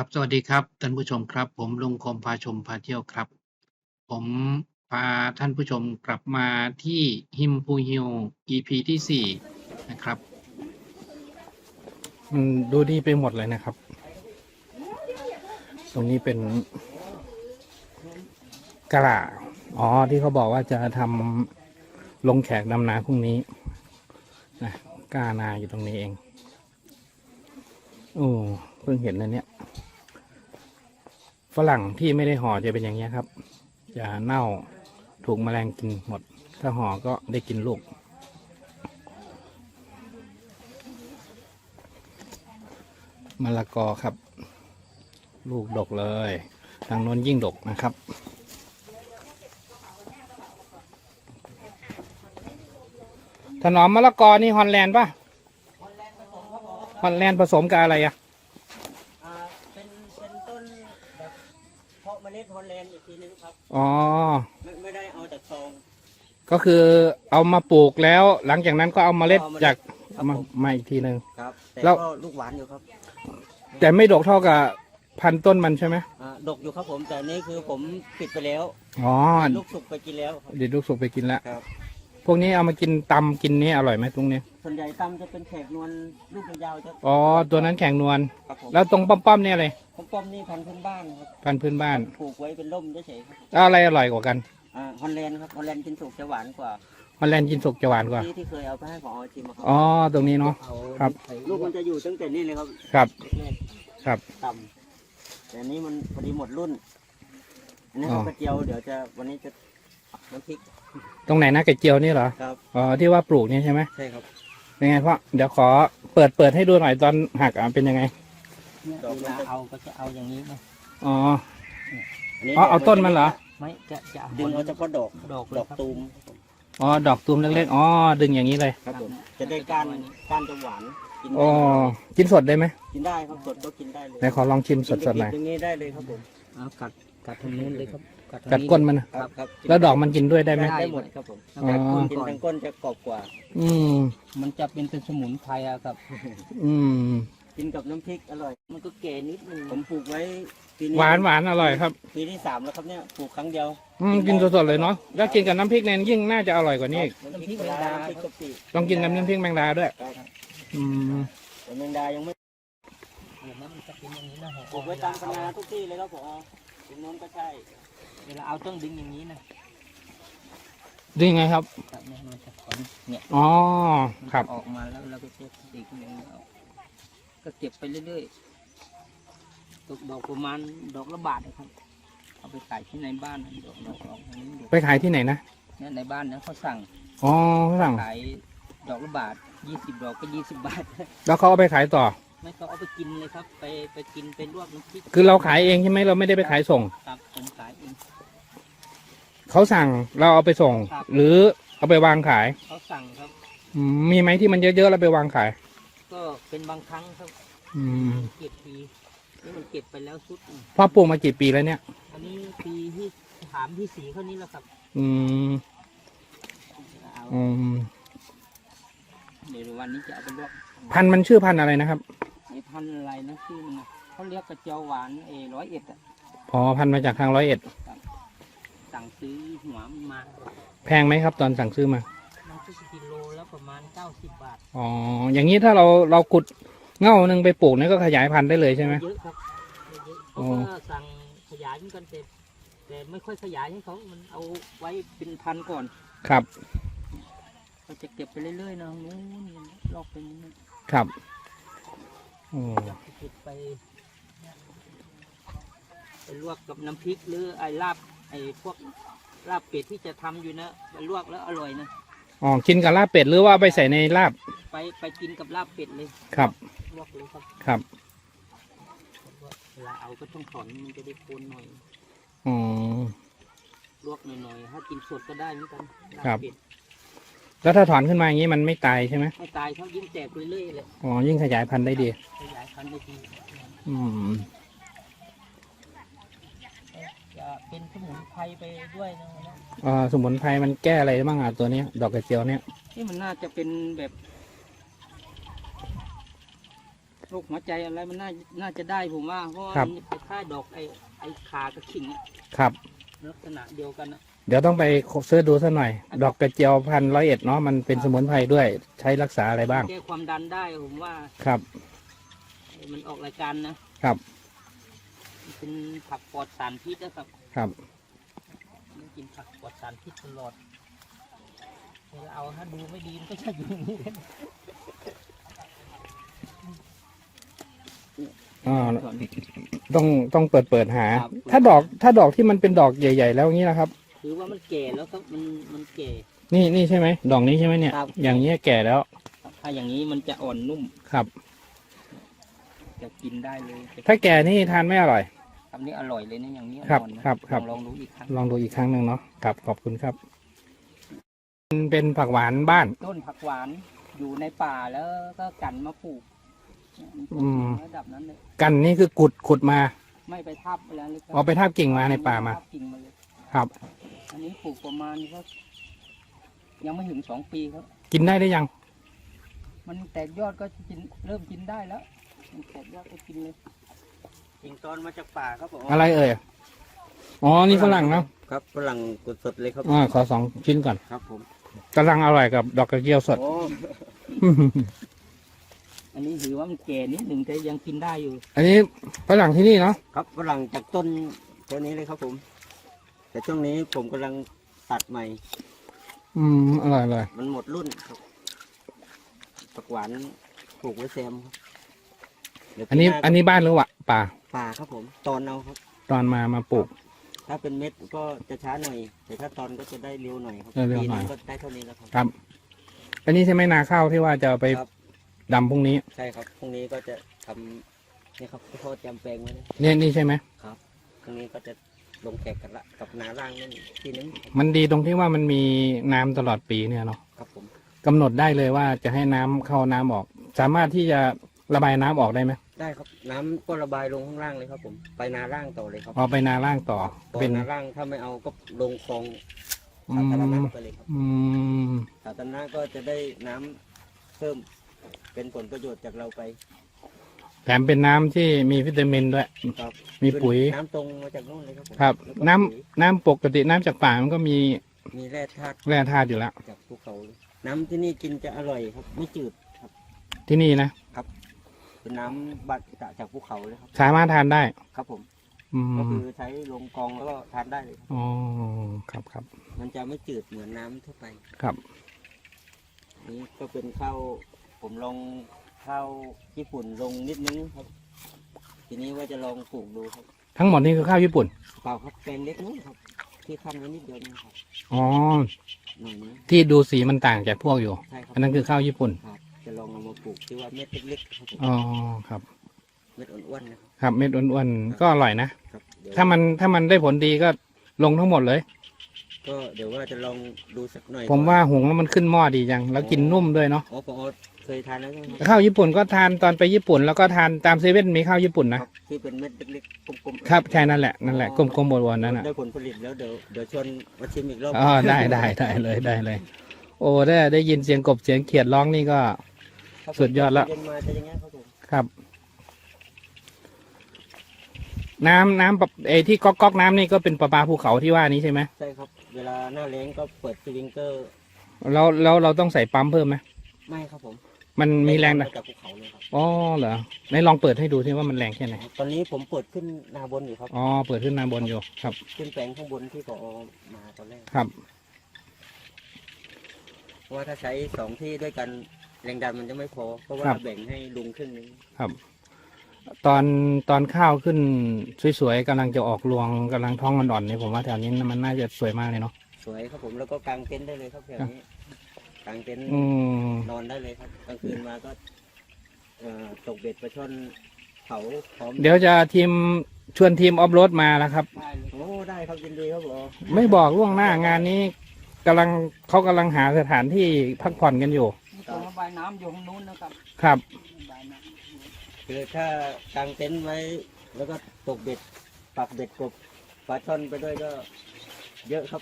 ครับ สวัสดีครับท่านผู้ชมครับ ผมลุงคมพาชมพาเที่ยวครับ ผมพาท่านผู้ชมกลับมาที่ฮิมพูฮิว EP ที่สี่นะครับ มันดูดีไปหมดเลยนะครับ ตรงนี้เป็นกระลาอ๋อ ที่เขาบอกว่าจะทำลงแขกดำนาพรุ่งนี้นะกานาอยู่ตรงนี้เอง โอ้ เพิ่งเห็นนะเนี่ย ฝรั่งที่ไม่ได้ห่อจะเป็นอย่างเงี้ครับ จะเน่าถูกแมลงกินหมด ถ้าห่อก็ได้กินลูก มะละกอครับ ลูกดกเลย ทางโน้นยิ่งดกนะครับถนอมมะละกอนี่ฮอลแลนด์ปะฮอลแลนด์ผสมกับอะไรอะ อ่าเป็นเป็นต้นแบบเพาะเมล็ดฮอลแลนด์อีกทีนึงครับ อ๋อ ไม่ไม่ได้เอาจากซอง ก็คือเอามาปลูกแล้ว หลังจากนั้นก็เอาเมล็ดเอาเมล็ดจากครับมาผม มาอีกทีหนึ่ง ครับ แต่แล้ว ก็ลูกหวานอยู่ครับแต่ไม่ดกเท่ากับพันธุ์ต้นมันใช่ไหมอ่าดกอยู่ครับผม แต่นี่คือผมปิดไปแล้ว อ๋อลูกสุกไปกินแล้วครับ เดี๋ยวลูกสุกไปกินแล้วครับ พวกนี้เอามากินตำกินนี่อร่อยไหมตรงนี้ ส่วนใหญ่ตำจะเป็นแขกนวลลูกยาวๆจะอ๋อตัวนั้นแข็งนวลครับผมแล้วตรงป้อมๆเนี่ยอะไรผมป้อมนี่พันธุ์พื้นบ้านครับพันธุ์พื้นบ้านปลูกไว้เป็นร่มเฉยๆครับแล้วอะไรอร่อยกว่ากันอ่าฮอลแลนด์ครับฮอลแลนด์กินสุกจะหวานกว่าฮอลแลนด์กินสุกจะหวานกว่าที่ที่เคยเอาไปให้ของชิมอะครัอ๋อตรงนี้เนาะเอาครับ ลูกมันจะอยู่ตั้งแต่นี่เลยครับครับ แรกครับต่ำแต่อันนี้มันพอดีหมดรุ่นอันนี้อ๋อเขากระเจียวเดี๋ยวจะวันนี้จะน้ำพริกตรงไหนนะกระเจียวนี่เหรอครับอ๋อที่ว่าปลูกนี่ใช่ไหมใช่ครับ เป็นไงพ่อเดี๋ยวขอเปิดเปิดให้ดูหน่อยตอนหักอะเป็นยังไงดอกมันจะเอาก็จะเอาอย่างนี้นะอ๋ออันนี้อ๋อเอาดกต้นมันเหรอไม่จะจะดึงเอาเฉพาะดอกดอกดอกตูมอ๋อดอกตูมเล็กๆอ๋อดึงอย่างนี้เลยครับผมจะได้ก้านก้านจะหวานกินอ๋อได้กินสดได้ไหมกินได้ครับสดก็กินได้เลยไหนขอลองชิมสดๆหน่อยกิอย่างนี้ได้เลยครับผมเอากัดกัดทางนู้นเลยครับทาง กัดก้นมันนะ ครับครับแล้วดอกมันกินด้วยได้ไหม ได้หมดครับผมอ๋อกินทางก้นจะกรอบกว่า อืม มันจะเป็นเป็นสมุนไพรอะครับ อืม กินกับน้ำพริกอร่อย มันก็แก่นิดนึงผมปลูกไว้ปีนี้หวานหวานอร่อยครับ ปีที่สามแล้วครับเนี่ยปลูกครั้งเดียวอืมกินสดๆเลยเนาะ แล้วกินกับน้ำพริกเนี่ยยิ่งน่าจะอร่อยกว่านี้อีกน้ำพริกแมงดาน้ำพริกกะปิต้องกินกับน้ำพริกแมงดาด้วย ครับอืม แต่แมงดายังไม่มันจะเป็นอย่างนี้นะปลูกไว้ตามคณะทุกที่เลยครับผม ตรงโน้นก็ใช่ เวลาเอาต้องดึงอย่างนี้นะดีไงครับครับเนี่ยมันจะถอนเนี่ยอ๋อ มันครับ ออกมาแล้วเราก็จะดึงอย่างนี้เอาก็เก็บไปเรื่อยๆตกดอกประมาณดอกละบาทนะครับ เอาไปขายที่ในบ้านนะดอกดอกดอกนี้ดอกไปขายที่ไหนนะ เนี่ยในบ้านนะเขาสั่งอ๋อฝรั่งขายดอกละบาทยี่สิบดอกก็ยี่สิบบาท แล้วเขาเอาไปขายต่อ ไม่เขาเอาไปกินเลยครับ ไปไปกินเป็นลวกน้ำพริกคือเราขายเองใช่ไหมเราไม่ได้ไปขายส่ง ครับผมขายเองเขาสั่งเราเอาไปส่งครับหรือเอาไปวางขายเขาสั่งครับ อืมมีไหมที่มันเยอะๆแล้วไปวางขาย ก็เป็นบางครั้งครับอืมเก็บทีนี่มันเก็บไปแล้วชุดหนึ่งพ่อปลูกมากี่ปีแล้วเนี่ย อันนี้ปีที่ถามที่สีเขานี้แล้วครับอืมเอาอืมเดี๋ยววันนี้จะเอาไปลวกพันธุ์มันชื่อพันธุ์อะไรนะครับไอ้พันธุ์อะไรนะชื่อมันนะเขาเรียกกระเจียวหวานเอร้อยเอ็ดอะพอพันธุ์มาจากทางร้อยเอ็ด สั่งซื้อหัวมันมาแพงไหมครับตอนสั่งซื้อมา มันก็กิโลแล้วประมาณเก้าสิบบาทอ๋อ อย่างนี้ถ้าเราเราขุดเง่าหนึ่งไปปลูกเนี่ยก็ขยายพันธุ์ได้เลยใช่ไหม เยอะครับเยอะอ๋เขาอก็สั่งขยายเหมือนกันแต่แต่ไม่ค่อยขยายให้เขามันเอาไว้เป็นพันก่อนครับ เราจะเก็บไปเรื่อยๆนะนู้นลอกไปนี้ ครับโอ้ จะเก็บไป ไปลวกกับน้ำพริกหรือไอ้ลาบไอ้พวกลาบเป็ดที่จะทำอยู่นะไปลวกแล้วอร่อยนะอ๋อกินกับลาบเป็ดหรือว่าเอาไปใส่ในลาบไปไปกินกับลาบเป็ดเลยครับ ลวกเลยครับครับเวลาเอาก็ต้องถอนมันจะได้โคนหน่อย อ๋อ ลวกหน่อยๆถ้ากินสดก็ได้เหมือนกันลาครับ เป็ด แล้วถ้าถอนขึ้นมาอย่างนี้มันไม่ตายใช่ไหมไม่ตายเขายิ่งแตกเรื่อยๆเลยอ๋อยิ่งขยายพันธุ์ได้ดี ขยายพันธุ์ได้ดีอืมจะเป็นสมุนไพรไปด้วยนะนะอ่าสมุนไพรมันแก้อะไรบ้างอะตัวเนี้ย ดอกกระเจียวเนี่ยนี่มันน่าจะเป็นแบบโรคหัวใจอะไรมันน่าน่าจะได้ผมว่าเพราะว่าครับมันคล้ายๆดอกไอ้ไอ้ขากระขิงอะครับ ลักษณะเดียวกันอะ เดี๋ยวต้องไปเสิร์ชดูสักหน่อย ดอกกระเจียวพันร้อยเอ็ดเนาะมันเป็นสมุนไพรด้วย ใช้รักษาอะไรบ้างแก้ความดันได้ผมว่าครับ มันออกรายการนะครับมันเป็นผักปลอดสารพิษนะครับ ครับไม่กินผักปลอดสารพิษตลอดถ้าเอาถ้าดูไม่ดีมันก็จะอยู่อย่างนี้อ่าต้องต้องเปิดเปิดหาครับถ้าดอกถ้าดอกที่มันเป็นดอกใหญ่ ๆ แล้วอย่างนี้นะครับ คือว่ามันแก่แล้วครับมันมันแก่ นี่นี่ใช่ไหมดอกนี้ใช่ไหมเนี่ย ครับ อย่างนี้ยแก่แล้วถ้าอย่างนี้มันจะอ่อนนุ่มครับ จะกินได้เลยถ้าแก่นี่ทานไม่อร่อยคำนี้อร่อยเลยนะอย่างนี้ครับอ่อนนะครับครับ ลองลองดูอีกครั้งลองดูอีกครั้งหนึ่งเนาะครับขอบคุณครับมันเป็นผักหวานบ้าน ต้นผักหวานอยู่ในป่าแล้วก็กันมาปลูกเนี่ยมันปลูกอืม ระดับนั้นเลยกันนี่คือขุดขุดมา ไม่ไปทับอะไรเลยครับเอาไปทาบกิ่งมาในป่ามา ทับกิ่งมาเลย ครับ อันนี้ปลูกประมาณก็ยังไม่ถึงสองปีครับ กินได้ได้ยัง มันแตกยอดก็กินเริ่มกินได้แล้ว มันแตกยอดก็กินเลยกิ่งตอนมาจากป่าครับผมอะไรเอ่ย อ๋อ นี่ฝรั่งเนาะครับฝรั่งกดสดเลยครับอ่าขอสองชิ้นก่อนครับผมกำลังอร่อยกับดอกกระเจียวสด โอ้อันนี้ถือว่ามันแก่นิดหนึ่งแต่ยังกินได้อยู่ อันนี้ฝรั่งที่นี่เนาะครับฝรั่งจากต้นตัวนี้เลยครับผม แต่ช่วงนี้ผมกำลังตัดใหม่ อืมอร่อยอร่อยมันหมดรุ่นครับผักหวานปลูกไว้แซมครับเดี๋ยวอันนี้ปีหาอันนี้บ้านหรือวะป่าป่าครับผม ตอนเอาครับ ตอนมามาปลูก ถ้าเป็นเม็ดก็จะช้าหน่อย แต่ถ้าตอนก็จะได้เร็วหน่อยครับเร็วๆหน่อย ปีก็ได้เท่านี้แล้วครับ ครับ อันนี้ใช่ไหมนาข้าวที่ว่าจะเอาไปครับ ดำพรุ่งนี้ ใช่ครับพรุ่งนี้ก็จะทำนี่ครับที่เขาจำแปลงไว้เลย เนี่ยนี่ใช่ไหม พรุ่งนี้ก็จะ ลงแขกกันละกับนาล่างนั่นที่นึงครับมันดีตรงที่ว่ามันมีน้ำตลอดปีเนี่ยเนาะครับผมกำหนดได้เลยว่าจะให้น้ำเข้าน้ำออก สามารถที่จะระบายน้ำออกได้ไหมได้ครับน้ำก็ระบายลงข้างล่างเลยครับผมไปนาล่างต่อเลยครับเอาไปนาล่างต่อต่อเป็นนาล่างถ้าไม่เอาก็ลงคลองอืสาธารณะมไปเลยครับอืมสาธารณะก็จะได้น้ำเพิ่มเป็นผลประโยชน์จากเราไป แถมเป็นน้ำที่มีวิตามินด้วย ครับมีปุ๋ย น้ำตรงมาจากนู่นเลยครับผมครับ แล้วก็น้ำปุ๋ยน้ำปกติน้ำจากป่ามันก็มีมีแร่ธาตุแร่ธาตุอยู่แล้ว จากภูเขาเลยน้ำที่นี่กินจะอร่อยครับ ไม่จืดครับ ที่นี่นะ เป็นน้ำบัดจากภูเขาเลยครับ สามารถทานได้ ครับผม อืก็มคือใช้ลงกองแล้วก็ทานได้เลยครับอ๋อครับครับมันจะไม่จืดเหมือนน้ำทั่วไป ครับ นี่ก็เป็นข้าวผมลอง ข้าวญี่ปุ่นลงนิดนึงครับ ทีนี้ว่าจะลองปลูกดูครับทั้งหมดนี่คือข้าวญี่ปุ่น เปล่าครับแปลงเล็กนู้นครับ ที่ขั้นไว้นิดเดียวนะครับอ๋อ หน่อยนี้ที่ดูสีมันต่างจากพวกอยู่ ใช่ครับอันนั้นคือข้าวญี่ปุ่น ครับ จะลองเอามาปลูกที่ว่าเม็ดเล็กๆครับผมอ๋อ ครับ เม็ดอ้วนๆนะครับ ครับ เม็ดอ้วนๆ ก็อร่อยนะ ครับเดี๋ยวถ้ามันถ้ามันได้ผลดีก็ลงทั้งหมดเลย ก็เดี๋ยวว่าจะลองดูสักหน่อยผมว่าหุงแล้วมันขึ้นหม้อดีจัง แล้วกินนุ่มด้วยเนาะอ๋อปอเคยทานแล้วใช่ไหมครับข้าวญี่ปุ่นก็ทานตอนไปญี่ปุ่น แล้วก็ทานตามเซเว่นมีข้าวญี่ปุ่นนะครับที่เป็นเม็ดเล็กๆกลมๆครับใช่นั่นแหละนั่นแหละกลมๆบนๆนั่นน่ะได้ผลผลิตแล้วเดี๋ยวเดี๋ยวชวนมาชิมอีกรอบอ๋อได้ได้ได้เลยได้เลย โอ้ได้ได้ยินเสียงกบเสียงเขียดร้องนี่ก็ครับผมสุดยอดละเย็นมาจะอย่างเงี้ยครับผมครับ น้ำน้ำแบบไอ้ที่ก๊อกก๊อกน้ำนี่ก็เป็นประปาภูเขาที่ว่านี้ใช่ไหมใช่ครับ เวลาหน้าแล้งก็เปิดสวิงเกอร์แล้วแล้วเราต้องใส่ปั๊มเพิ่มไหมไม่ครับผมมันมีแรงนะนะจากภูเขาเลยครับอ๋อเหรอไหนลองเปิดให้ดูที่ว่ามันแรงแค่ไหนตอนนี้ผมเปิดขึ้นนาบนอยู่ครับอ๋อเปิดขึ้นมาบนอยู่ครับ ขึ้นแปลงข้างบนที่ปอมาตอนแรกครับ เพราะว่าถ้าใช้สองที่ด้วยกันแรงดันมันจะไม่พอ เพราะว่าครับ แบ่งให้ลุงครึ่งนึง ตอนตอนข้าวขึ้นสวยๆกำลังจะออกรวงกำลังท้องอ่อนๆเนี่ยผมว่าแถวนี้มันน่าจะสวยมากเลยเนาะสวยครับผมแล้วก็กางเต็นท์ได้เลยครับแบบนี้กางเต็นท์อืมนอนได้เลยครับกลางคืนมาก็เอ่อตกเบ็ดปลาช่อนเผาพร้อมเดี๋ยวจะทีมชวนทีมออฟโรดมาแล้วครับ ได้เลยโอ้ได้ครับยินดีครับผมไม่บอกล่วงหน้างานนี้กำลังเขากำลังหาสถานที่พักผ่อนกันอยู่นี่ตรงระบายน้ำอยู่ข้างนู้นนะครับ ครับระบายน้ำ คือถ้ากางเต็นท์ไว้ แล้วก็ตกเบ็ดปักเบ็ดกบปลาช่อนไปด้วยก็ เยอะครับ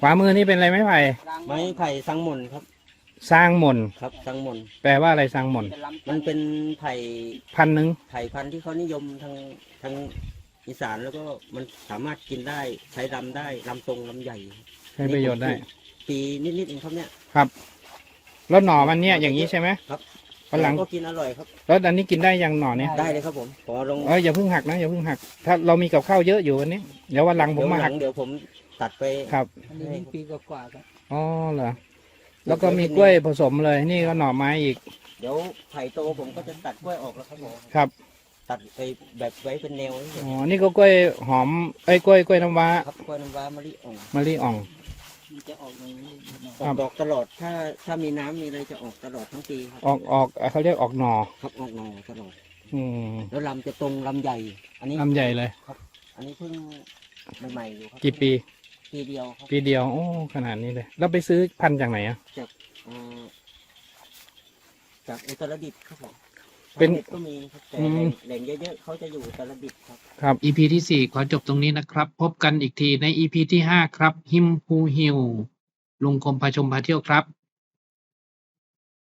ขวามือนี่เป็นอะไรไม้ไผ่กลางไม้ไผ่สังหม่นครับ สร้างมนครับทั้งหมดแปลว่าอะไรสร้างมนจะล้ำมันเป็นไผ่พันหนึ่งไผ่พันธุ์ที่เขานิยมทางทางอีสานแล้วก็มันสามารถกินได้ใช้ลำได้ลำตรงลำใหญ่ใช้ประโยชน์ได้ ปีนิดๆเองครับเนี่ยครับ แล้วหน่อมันเนี่ยอย่างนี้ใช่ไหมครับ วันหลัง ก็กินอร่อยครับ แล้วอันนี้กินได้ยังหน่อเนี่ยได้เลยครับผมพอลงเอออย่าเพิ่งหักนะอย่าเพิ่งหัก ถ้าเรามีกับข้าวเยอะอยู่วันนี้ เดี๋ยววันหลังผมมาหัก เดี๋ยวผมตัดไปครับ อันนี้ปีกว่าๆครับอ๋อเหรอ แล้วก็มีกล้วยผสมเลย นี่ก็หน่อไม้อีก เดี๋ยวไผ่โตผมก็จะตัดกล้วยออกแล้วครับผมครับ ตัดไปแบบไว้เป็นแนวนี่อ๋อ นี่ก็กล้วยหอมไอ้ยกล้วยกล้วยน้ำว้า ครับกล้วยน้ำว้ามะลิอ่องมะลิอ่อง มันจะออกอย่างนี้ออกดอกตลอด ถ้าถ้ามีน้ำมีอะไรจะออกตลอดทั้งปีครับ ออกออกเขาเรียกออกหน่อครับออกหนอตลอด อืมแล้วลำจะตรงลำใหญ่ อันนี้ ลำใหญ่เลย อันนี้เพิ่งใหม่ๆอยู่ครับกี่ปี ปีเดียวครับปีเดียวโอ้ขนาดนี้เลยแล้วไปซื้อพันธุ์จากไหนอะ เอ่อจากอุตรดิตถ์ครับผม เป็นทางก็มีครับแต่อืมแหล่งเยอะๆเขาจะอยู่อุตรดิตถ์ครับ ครับ EP ที่4ขอจบตรงนี้นะครับ พบกันอีกทีใน EP ที่5ครับหิมพูฮิวลุงคมพาชมพาเที่ยวครับ